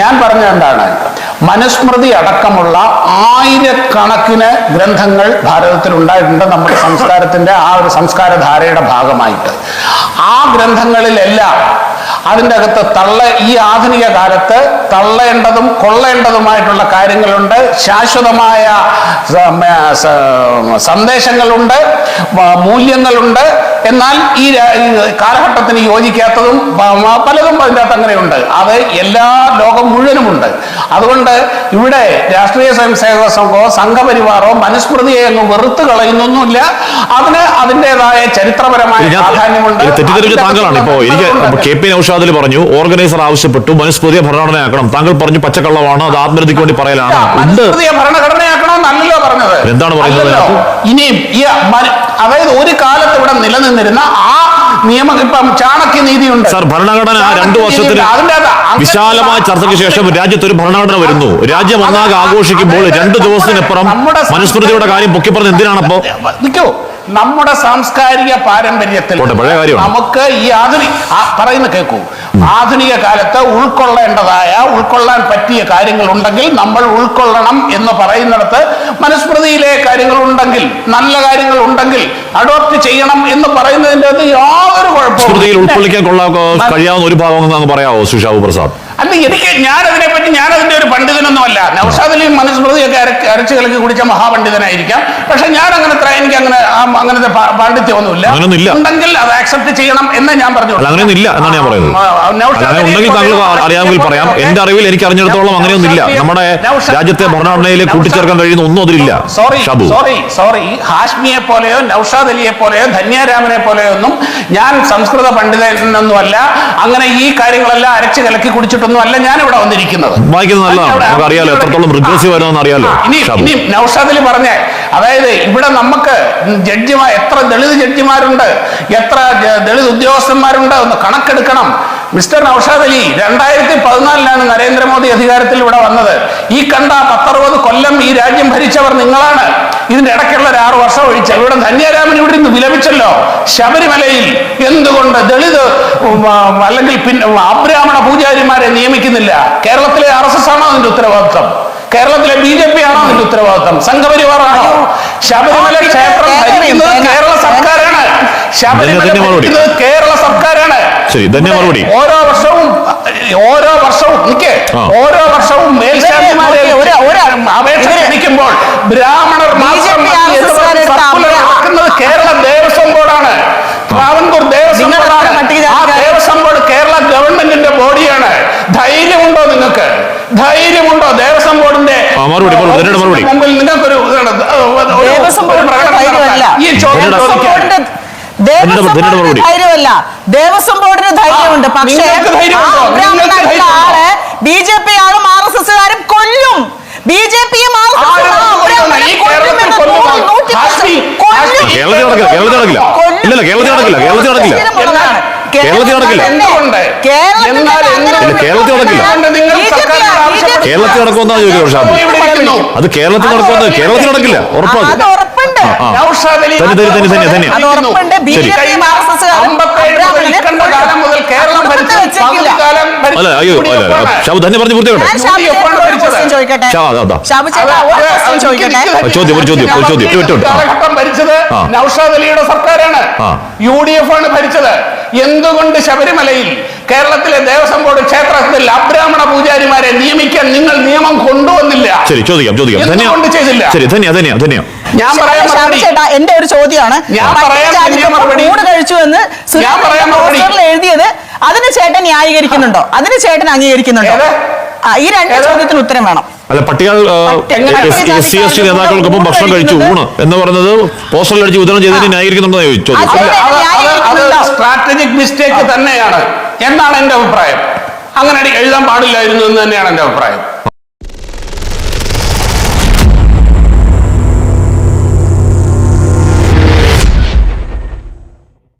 ഞാൻ പറഞ്ഞ എന്താണ്? മനുസ്മൃതി അടക്കമുള്ള ആയിരക്കണക്കിന് ഗ്രന്ഥങ്ങൾ ഭാരതത്തിൽ ഉണ്ടായിട്ടുണ്ട് നമ്മുടെ സംസ്കാരത്തിന്റെ ആ ഒരു സംസ്കാരധാരയുടെ ഭാഗമായിട്ട്. ആ ഗ്രന്ഥങ്ങളിലെല്ലാം അതിന്റെ അകത്ത് തള്ള ഈ ആധുനിക കാലത്ത് തള്ളേണ്ടതും കൊള്ളേണ്ടതുമായിട്ടുള്ള കാര്യങ്ങളുണ്ട് ശാശ്വതമായ സന്ദേശങ്ങളുണ്ട് മൂല്യങ്ങളുണ്ട് എന്നാൽ ഈ കാലഘട്ടത്തിന് യോജിക്കാത്തതും പലതും അതിന്റെ അകത്ത് അങ്ങനെയുണ്ട്. അത് എല്ലാ ലോകം മുഴുവനുമുണ്ട്. അതുകൊണ്ട് ഇവിടെ രാഷ്ട്രീയ സ്വയംസേവക സംഘമോ സംഘപരിവാറോ മനുസ്മൃതിയെ അങ്ങ് വെറുത്ത് കളയുന്നൊന്നുമില്ല. അതിന് അതിന്റെതായ ചരിത്രപരമായ പ്രാധാന്യമുണ്ട്. തെറ്റിദ്ധരിച്ച താങ്കളാണ് ഇപ്പോ എനിക്ക് കെ പി നൌഷാദിൽ പറഞ്ഞു ഓർഗനൈസർ ആവശ്യപ്പെട്ടു മനുസ്മൃതിയെ ഭരണഘടനയാക്കണം. താങ്കൾ പറഞ്ഞു പച്ചക്കള്ളമാണ് അത് ആത്മരതിക്ക് വേണ്ടി പറയലാണ്. മനുസ്മൃതിയെ ഭരണഘടനയാക്കണമെന്നല്ലോ പറഞ്ഞത്. എന്താണ് പറയുന്നത്? ഇനിയും ഈ അതായത് ഒരു കാലത്ത് ഇവിടെ നിലനിന്നിരുന്ന ആ നിയമം ഇപ്പം ചാണക്യ നീതിയുണ്ട്. സാർ ഭരണഘടന രണ്ടു അങ്ങനെ- വിശാലമായ ചർച്ചയ്ക്ക് ശേഷം രാജ്യത്ത് ഒരു ഭരണഘടന വരുന്നു. രാജ്യം ഒന്നാകെ ആഘോഷിക്കുമ്പോൾ രണ്ടു ദിവസത്തിനപ്പുറം മനുസ്മൃതിയുടെ കാര്യം പൊക്കി പറഞ്ഞ എന്തിനാണപ്പോ നിൽക്കോ നമ്മുടെ സാംസ്കാരിക പാരമ്പര്യത്തിൽ. നമുക്ക് ഈ ആധുനിക പറയുന്ന കേൾക്കൂ ആധുനിക കാലത്ത് ഉൾക്കൊള്ളേണ്ടതായ ഉൾക്കൊള്ളാൻ പറ്റിയ കാര്യങ്ങൾ ഉണ്ടെങ്കിൽ നമ്മൾ ഉൾക്കൊള്ളണം എന്ന് പറയുന്നിടത്ത് മനുസ്മൃതിയിലെ കാര്യങ്ങൾ ഉണ്ടെങ്കിൽ നല്ല കാര്യങ്ങൾ ഉണ്ടെങ്കിൽ അഡോപ്റ്റ് ചെയ്യണം എന്ന് പറയുന്നതിന്റെ അത് യാതൊരു കുഴപ്പമില്ല ഉൾക്കൊള്ളിക്കാൻ കഴിയാവുന്ന ഒരു ഭാഗം സുഷാബു പ്രസാദ്? അല്ല എനിക്ക് ഞാൻ അതിനെപ്പറ്റി ഞാൻ അതിന്റെ ഒരു പണ്ഡിതനൊന്നുമല്ല. നൗഷാദിലെയും മനുസ്മൃതിയൊക്കെ അരച്ച് കളിക്ക് കലക്കി കുടിച്ച മഹാപണ്ഡിതനായിരിക്കാം. പക്ഷെ ഞാൻ അങ്ങനെ എനിക്ക് അങ്ങനെ അങ്ങനത്തെ പാണ്ഡിത്യമൊന്നുമില്ല. ഉണ്ടെങ്കിൽ അത് ആക്സെപ്റ്റ് ചെയ്യണം എന്ന് ഞാൻ പറഞ്ഞു. അങ്ങനെയൊന്നുമില്ല അങ്ങനെയൊന്നും എന്നാണ് ഞാൻ പറയുന്നത്. ഉണ്ടെങ്കിൽ താങ്കൾ അറിയാമെങ്കിൽ പറയാം. എന്റെ അറിവിൽ എനിക്ക് അറിഞ്ഞിടത്തോളം അങ്ങനെയൊന്നുമില്ല. നമ്മുടെ രാജ്യത്തെ ഭരണഘടനയിൽ കൂട്ടിച്ചേർക്കാൻ കഴിയുന്ന ഒന്നും അതിലില്ല. Sorry sorry sorry. ഹാഷ്മിയെ പോലെയോ നൌഷാദ് അലിയെ പോലെയോ ധന്യാരാമനെ പോലെയോ ഒന്നും ഞാൻ സംസ്കൃത പണ്ഡിതനൊന്നുമല്ല അങ്ങനെ ഈ കാര്യങ്ങളെല്ലാം അരച്ചു കലക്കി കുടിച്ചിട്ടൊന്നും അല്ല ഞാൻ ഇവിടെ വന്നിരിക്കുന്നത്. വായിക്കുന്നത് നല്ലതാണ്. അറിയാലോ എത്രത്തോളം റിഗ്രസീവ് ആയിരുന്നെന്ന് അറിയാലോ ഇനി ഇനി നൌഷാദിൽ പറഞ്ഞ അതായത് ഇവിടെ നമുക്ക് ജഡ്ജിമാർ എത്ര ദളിത് ജഡ്ജിമാരുണ്ട് എത്ര ദളിത് ഉദ്യോഗസ്ഥന്മാരുണ്ട് ഒന്ന് കണക്കെടുക്കണം. മിസ്റ്റർ നൌഷാദ് അലി രണ്ടായിരത്തി പതിനാലിലാണ് നരേന്ദ്രമോദി അധികാരത്തിൽ ഇവിടെ വന്നത്. ഈ കണ്ട പത്തറുപത് കൊല്ലം ഈ രാജ്യം ഭരിച്ചവർ നിങ്ങളാണ്. ഇതിന്റെ ഇടയ്ക്കുള്ള ഒരു ആറ് വർഷം ഒഴിച്ച് ഇവിടെ ധന്യരാമൻ ഇവിടെ നിന്ന് വിലപിച്ചല്ലോ. ശബരിമലയിൽ എന്തുകൊണ്ട് ദളിത് അല്ലെങ്കിൽ പിന്നെ അബ്രാഹ്മണ പൂജാരിമാരെ നിയമിക്കുന്നില്ല? കേരളത്തിലെ ആർ എസ് എസ് ആണോ അതിന്റെ ഉത്തരവാദിത്വം? കേരളത്തിലെ ബി ജെ പി ആണോ അതിന്റെ ഉത്തരവാദിത്തം? സംഘപരിവാറാണോ? ശബരിമല ക്ഷേത്രം ഭരിക്കുന്നത് കേരള സർക്കാരാണ്. ശബരിമല മറുപടി. കേരള സർക്കാരാണ്. മറുപടി. ഓരോ വർഷവും ഓരോ വർഷവും നിക്ക് ഓരോ വർഷവും മേൽശാന്തിമാരെ അപേക്ഷ ലഭിക്കുമ്പോൾ ബ്രാഹ്മണർ മാത്രം കേരള ദേവസ്വം ബോർഡാണ്. ട്രാവൻകൂർ ദേവസ്വം ബോർഡാണ്. ആ ദേവസ്വം ബോർഡ് കേരള ഗവൺമെന്റിന്റെ ബോഡിയാണ്. ധൈര്യമുണ്ടോ നിങ്ങൾക്ക്? ആ, മറുപടി, മറുപടി, മറുപടി. ധൈര്യമല്ല. ദേവസ്വം ബോർഡിന് ധൈര്യമുണ്ട് പക്ഷേ ആളെ ബി ജെ പി ആളും ആർ എസ് എസുകാരും കൊല്ലും ബി ജെ പിയും ആർ കേരളത്തിൽ നടക്കില്ല കേരളത്തിൽ നടക്കില്ല കേരളത്തിൽ നടക്കില്ല കേരളത്തിൽ നടക്കില്ല കേരളത്തിൽ നടക്കില്ല. കേരളത്തിൽ നടക്കില്ല. കേരളത്തിൽ നടക്കുമെന്നാണ് ചോദിക്കുന്നത് ഷാബു. അത് കേരളത്തിൽ നടക്കുന്നത് കേരളത്തിൽ നടക്കില്ല. അത് ഉറപ്പാണ് അല്ല അയ്യോ അല്ല UDF ആണ്. ഷാബു തന്നെ പറഞ്ഞ് പൂർത്തിയാക്കട്ടെ? ചോദ്യം, ഒരു ചോദ്യം, ഒരു. കാലഘട്ടം ഭരിച്ചത്. നൗഷാദ് അലിയുടെ സർക്കാരാണ്. യു ഡി എഫ് ആണ് ഭരിച്ചത്. എന്തുകൊണ്ട് ശബരിമലയിൽ കേരളത്തിലെ ദേവസ്വം ബോർഡ് ക്ഷേത്രത്തിൽ അബ്രാഹ്മണ പൂജാരിമാരെ നിയമിക്കാൻ നിങ്ങൾ നിയമം കൊണ്ടുവന്നില്ല. ശരി ചോദിക്കാം ചോദിക്കാം. ചെയ്തില്ല? ശരി ധന്യ ധന്യ ധന്യ. ഞാൻ ചേട്ടാ എന്റെ ഒരു ചോദ്യമാണ്. കൂട് കഴിച്ചു എന്ന് എഴുതിയത് അതിന് ചേട്ടൻ ന്യായീകരിക്കുന്നുണ്ടോ? അതിന് ചേട്ടൻ അംഗീകരിക്കുന്നുണ്ടോ? ഈ രണ്ട് ചോദ്യത്തിന് ഉത്തരം വേണം. അല്ല പട്ടികൾ എസ് സി എസ് ടി നേതാക്കൾക്കൊപ്പം ഭക്ഷണം കഴിച്ചു ഊണ് എന്ന് പറഞ്ഞത് പോസ്റ്ററിൽ അടിച്ച് വിതരണം ചെയ്തതിന് ന്യായീകരിക്കുന്നുണ്ടോ? ചോദിച്ചു? സ്ട്രാറ്റജിക് മിസ്റ്റേക്ക് തന്നെയാണ്. എന്നാണ് എന്റെ അഭിപ്രായം? അങ്ങനെ എഴുതാൻ പാടില്ലായിരുന്നു എന്ന് തന്നെയാണ് എന്റെ അഭിപ്രായം.